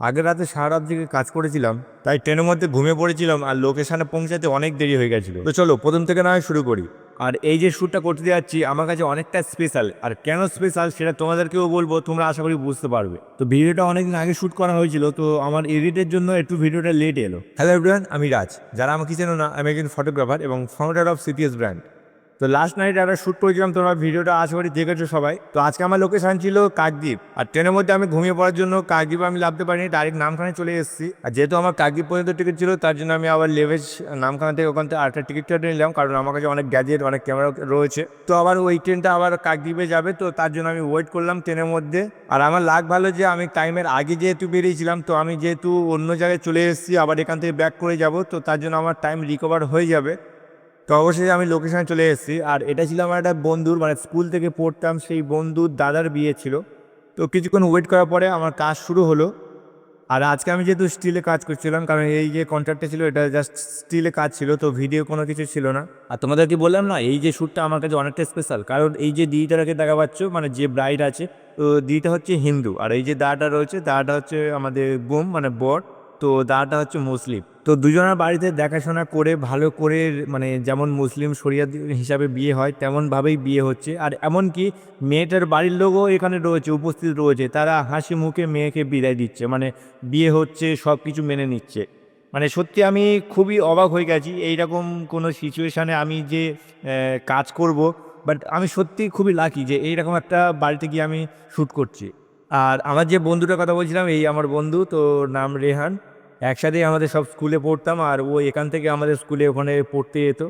আগের রাতে সারা রাত থেকে কাজ করেছিলাম, তাই ট্রেনের মধ্যে ঘুমিয়ে পড়েছিলাম আর লোকেশনে পৌঁছাতে অনেক দেরি হয়ে গেছিল। তো চলো, প্রথম থেকে না শুরু করি। আর এই যে শ্যুটটা করতে যাচ্ছি, আমার কাছে অনেকটা স্পেশাল আর কেন স্পেশাল সেটা তোমাদেরকেও বলব, তোমরা আশা করি বুঝতে পারবে। তো ভিডিওটা অনেকদিন আগে শ্যুট করা হয়েছিল, তো আমার এডিটের জন্য একটু ভিডিওটা লেট এলো। হ্যালো এভরিওয়ান আমি রাজ। যারা আমাকে চেনো না, আমি একজন ফটোগ্রাফার এবং ফাউন্ডার অফ সিটিএস ব্র্যান্ড তো লাস্ট নাইট একটা শ্যুট করেছিলাম, তোমরা ভিডিওটা আশা করি দেখেছ সবাই। তো আজকে আমার লোকেশন ছিল কাকদ্বীপ। আর ট্রেনের মধ্যে আমি ঘুমিয়ে পড়ার জন্য কাকদ্বীপ আমি লাভতে পারিনি ডাইরেক্ট নামখানে চলে এসেছি। আর যেহেতু আমার কাকদ্বীপ পর্যন্ত টিকিট ছিল, তার জন্য আমি আবার লেভেজ নামখানা থেকে ওখান থেকে আরেকটা টিকিট কেটে নিলাম, কারণ আমার কাছে অনেক গ্যাজেট অনেক ক্যামেরা রয়েছে। তো আবার ওই ট্রেনটা আবার কাকদ্বীপে যাবে, তো তার জন্য আমি ওয়েট করলাম ট্রেনের মধ্যে। আর আমার লাগ ভালো যে আমি টাইমের আগে যেহেতু বেরিয়েছিলাম, তো আমি যেহেতু অন্য জায়গায় চলে এসেছি, আবার এখান থেকে ব্যাক করে যাব, তো তার জন্য আমার টাইম রিকভার হয়ে যাবে। তো অবশ্যই আমি লোকেশনে চলে এসেছি। আর এটা ছিল আমার একটা বন্ধুর মানে স্কুল থেকে পড়তাম সেই বন্ধুর দাদার বিয়ে ছিল। তো কিছুক্ষণ ওয়েট করার পরে আমার কাজ শুরু হলো। আর আজকে আমি যেহেতু স্টিলে কাজ করছিলাম, কারণ এই যে কন্ট্রাক্টটা ছিল, এটা জাস্ট স্টিলে কাজ ছিল, তো ভিডিও কোনো কিছু ছিল না। আর তোমাদেরকে বললাম না, এই যে শ্যুটটা আমার কাছে অনেকটা স্পেশাল কারণ এই যে দিদিটাকে দেখা পাচ্ছ মানে যে ব্রাইড আছে, তো দিদিটা হচ্ছে হিন্দু। আর এই যে দাটা রয়েছে দাটা হচ্ছে আমাদের বোম মানে বর, তো দাটা হচ্ছে মুসলিম। তো দুজনের বাড়িতে দেখাশোনা করে, ভালো করে মানে যেমন মুসলিম শরিয়া হিসাবে বিয়ে হয়, তেমনভাবেই বিয়ে হচ্ছে। আর এমনকি মেয়েটার বাড়ির লোকও এখানে রয়েছে, উপস্থিত রয়েছে। তারা হাসি মুখে মেয়েকে বিদায় দিচ্ছে মানে বিয়ে হচ্ছে সব কিছু মেনে নিচ্ছে। মানে সত্যি আমি খুবই অবাক হয়ে গেছি, এইরকম কোনো সিচুয়েশানে আমি যে কাজ করব। বাট আমি সত্যি খুবই লাকি যে এইরকম একটা বাড়িতে গিয়ে আমি শ্যুট করছি। আর আমার যে বন্ধুটার কথা বলছিলাম, এই আমার বন্ধু তো নাম রেহান। একসাথেই আমাদের সব স্কুলে পড়তাম আর ও এখান থেকে আমাদের স্কুলে ওখানে পড়তে যেত।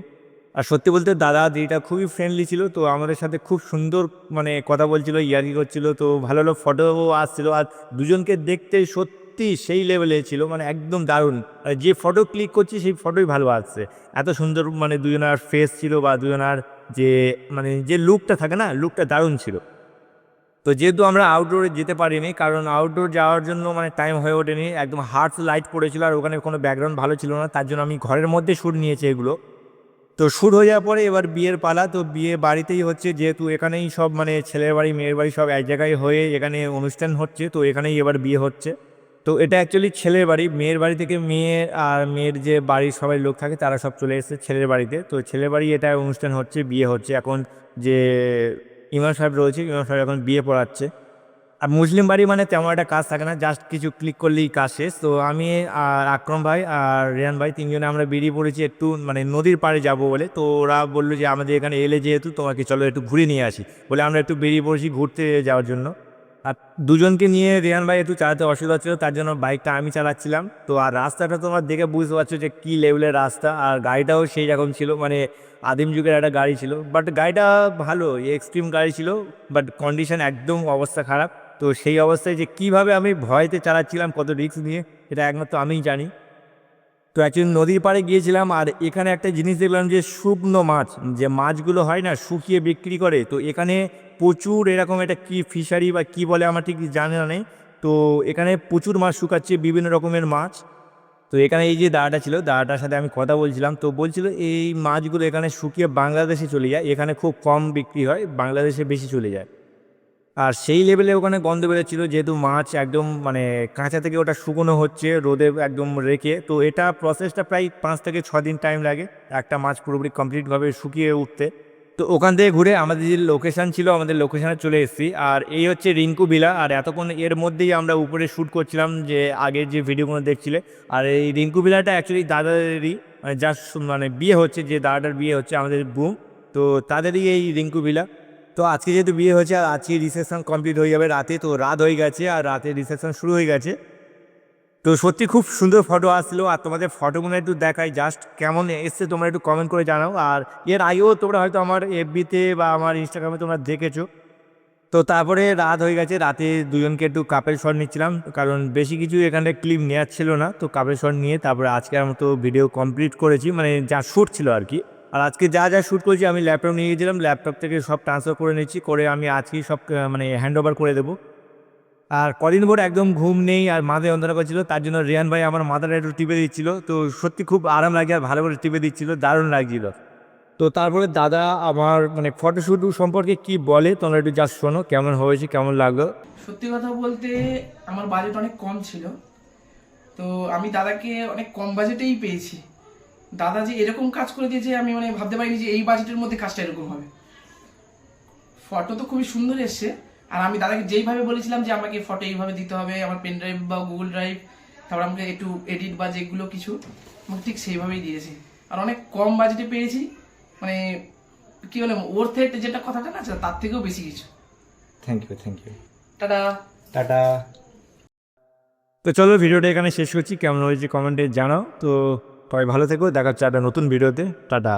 আর সত্যি বলতে দাদা দিদিটা খুবই ফ্রেন্ডলি ছিল, তো আমাদের সাথে খুব সুন্দর মানে কথা বলছিল, ইয়ার্কি করছিল, তো ভালো ভালো ফটোও আসছিল। আর দুজনকে দেখতে সত্যি সেই লেভেলে ছিল মানে একদম দারুণ। যে ফটো ক্লিক করছি সেই ফটোই ভালো আসছে। এত সুন্দর মানে দুজনার ফেস ছিল বা দুজনার যে মানে যে লুকটা থাকে না লুকটা দারুণ ছিল। তো যেহেতু আমরা আউটডোরে যেতে পারিনি, কারণ আউটডোর যাওয়ার জন্য মানে টাইম হয়ে ওঠেনি, একদম হার্ট লাইট পড়েছিল আর ওখানে কোনো ব্যাকগ্রাউন্ড ভালো ছিল না, তার জন্য আমি ঘরের মধ্যে শ্যুট নিয়েছি এগুলো। তো শ্যুট হয়ে যাওয়ার পরে এবার বিয়ের পালা, তো বিয়ে বাড়িতেই হচ্ছে, যেহেতু এখানেই সব মানে ছেলের বাড়ি, মেয়ের বাড়ি সব এক জায়গায় হয়ে এখানে অনুষ্ঠান হচ্ছে, তো এখানেই এবার বিয়ে হচ্ছে। তো এটা অ্যাকচুয়ালি ছেলের বাড়ি, মেয়ের বাড়ি থেকে মেয়ে আর মেয়ের যে বাড়ির সবাই লোক থাকে, তারা সব চলে এসেছে ছেলের বাড়িতে। তো ছেলের বাড়ি এটা অনুষ্ঠান হচ্ছে, বিয়ে হচ্ছে। এখন যে ইমাম সাহেব রয়েছে, ইমাম সাহেব এখন বিয়ে পড়াচ্ছে। আর মুসলিম বাড়ি মানে তেমন একটা কাজ থাকে না জাস্ট কিছু ক্লিক করলেই কাজ শেষ। তো আমি আর আক্রম ভাই আর রেহান ভাই তিনজনে আমরা বেরিয়ে পড়েছি একটু মানে নদীর পাড়ে যাব বলে। তো ওরা বলল যে, আমাদের এখানে এলে যেহেতু তোমাকে, চলো একটু ঘুরে নিয়ে আসি। বলে আমরা একটু বেরিয়ে পড়েছি ঘুরতে যাওয়ার জন্য। আর দুজনকে নিয়ে রেহান ভাই একটু চালাতে অসুবিধা হচ্ছিল, তার জন্য বাইকটা আমি চালাচ্ছিলাম। তো আর রাস্তাটা তোমার দেখে বুঝতে পারছ যে কী লেভেলের রাস্তা, আর গাড়িটাও সেই রকম ছিল মানে আদিম যুগের একটা গাড়ি ছিল। বাট গাড়িটা ভালো এক্সট্রিম গাড়ি ছিল বাট কন্ডিশন একদম অবস্থা খারাপ। তো সেই অবস্থায় যে কীভাবে আমি ভয়তে চালাচ্ছিলাম, কত রিস্ক নিয়ে, এটা একমাত্র আমিই জানি। তো অ্যাকচুয়ালি নদীর পাড়ে গিয়েছিলাম আর এখানে একটা জিনিস দেখলাম যে শুকনো মাছ, যে মাছগুলো হয় না, শুকিয়ে বিক্রি করে। তো এখানে প্রচুর এরকম একটা কি ফিশারি বা কি বলে আমার ঠিক জানা নেই। তো এখানে প্রচুর মাছ শুকাচ্ছে, বিভিন্ন রকমের মাছ। তো এখানে এই যে দাদাটা ছিল, দাদাটার সাথে আমি কথা বলছিলাম। তো বলছিল, এই মাছগুলো এখানে শুকিয়ে বাংলাদেশে চলে যায়। এখানে খুব কম বিক্রি হয়, বাংলাদেশে বেশি চলে যায়। আর সেই লেভেলে ওখানে গন্ধ বেরোচ্ছিল, যেহেতু মাছ একদম মানে কাঁচা থেকে ওটা শুকনো হচ্ছে, রোদে একদম রেখে। তো এটা প্রসেসটা প্রায় পাঁচ থেকে ছ দিন টাইম লাগে একটা মাছ পুরোপুরি কমপ্লিটভাবে শুকিয়ে উঠতে। তো ওখান থেকে ঘুরে আমাদের যে লোকেশান ছিল, আমাদের লোকেশানে চলে এসেছি। আর এই হচ্ছে রিঙ্কু বিলা আর এতক্ষণ এর মধ্যেই আমরা উপরে শ্যুট করছিলাম যে আগের যে ভিডিওগুলো দেখছিলে। আর এই রিঙ্কু বিলাটা অ্যাকচুয়ালি দাদাদেরই মানে যার মানে বিয়ে হচ্ছে, যে দাদাটার বিয়ে হচ্ছে আমাদের বুম তো তাদেরই এই রিঙ্কু বিলা তো আজকে যেহেতু বিয়ে হয়েছে, আর আজকে রিসেপশন কমপ্লিট হয়ে যাবে রাতে, তো রাত হয়ে গেছে আর রাতে রিসেপশন শুরু হয়ে গেছে। তো সত্যি খুব সুন্দর ফটো আসলো, আর তোমাদের ফটোগুলো একটু দেখাই জাস্ট কেমন এসছে তোমরা একটু কমেন্ট করে জানাও। আর এর আগেও তোমরা হয়তো আমার এফবিতে বা আমার ইনস্টাগ্রামে তোমরা দেখেছ। তো তারপরে রাত হয়ে গেছে, রাতে দুজনকে একটু কাপের শট নিচ্ছিলাম, কারণ বেশি কিছু এখানে ক্লিপ নেওয়ার ছিল না, তো কাপের শট নিয়ে তারপরে আজকের মতো ভিডিও কমপ্লিট করেছি মানে যা শ্যুট ছিল আর কি। আর আজকে যা যা শ্যুট করেছি, আমি ল্যাপটপ নিয়ে গেছিলাম ল্যাপটপ থেকে সব ট্রান্সফার করে নিচ্ছি, করে আমি আজকেই সব মানে হ্যান্ড ওভার করে দেবো। আর কদিন ভোর একদম ঘুম নেই আর মাথায় অন্ধকার করছিল, তার জন্য রিয়ান ভাই আমার মাথাটা একটু টিপে দিচ্ছিল। তো সত্যি খুব আরাম লাগে আর ভালো করে টিপে দিচ্ছিল, দারুণ লাগছিল। তো তারপরে দাদা আমার মানে ফটোশ্যুট সম্পর্কে কি বলে, তোমরা একটু জাস্ট শোনো, কেমন হয়েছে, কেমন লাগল? সত্যি কথা বলতে আমার বাজেট অনেক কম ছিল। তো আমি দাদাকে অনেক কম বাজেটেই পেয়েছি। দাদা যে এরকম কাজ করে দিয়েছে আমি মানে ভাবতে পারিনি যে এই বাজেটের মধ্যে কাজটা এরকম হবে। ফটো তো খুবই সুন্দর এসছে। আর আমি দাদাকে যেইভাবে বলেছিলাম যে আমাকে ফটো এইভাবে দিতে হবে আমার পেন ড্রাইভ বা গুগল ড্রাইভ তারপর আমাকে একটু এডিট বা যেগুলো কিছু আমাকে ঠিক সেইভাবেই দিয়েছে। আর অনেক কম বাজেটে পেয়েছি মানে কি বলে ওর থেকে যেটা কথাটা না আছে তার থেকেও বেশি কিছু। Thank you thank you ta-ta. Ta-ta. তো চলো ভিডিওটা এখানে শেষ করছি। কেমন হয়েছে কমেন্টে জানাও। তো সবাই ভালো থেকো দেখা হচ্ছে একটা নতুন ভিডিওতে। টাটা।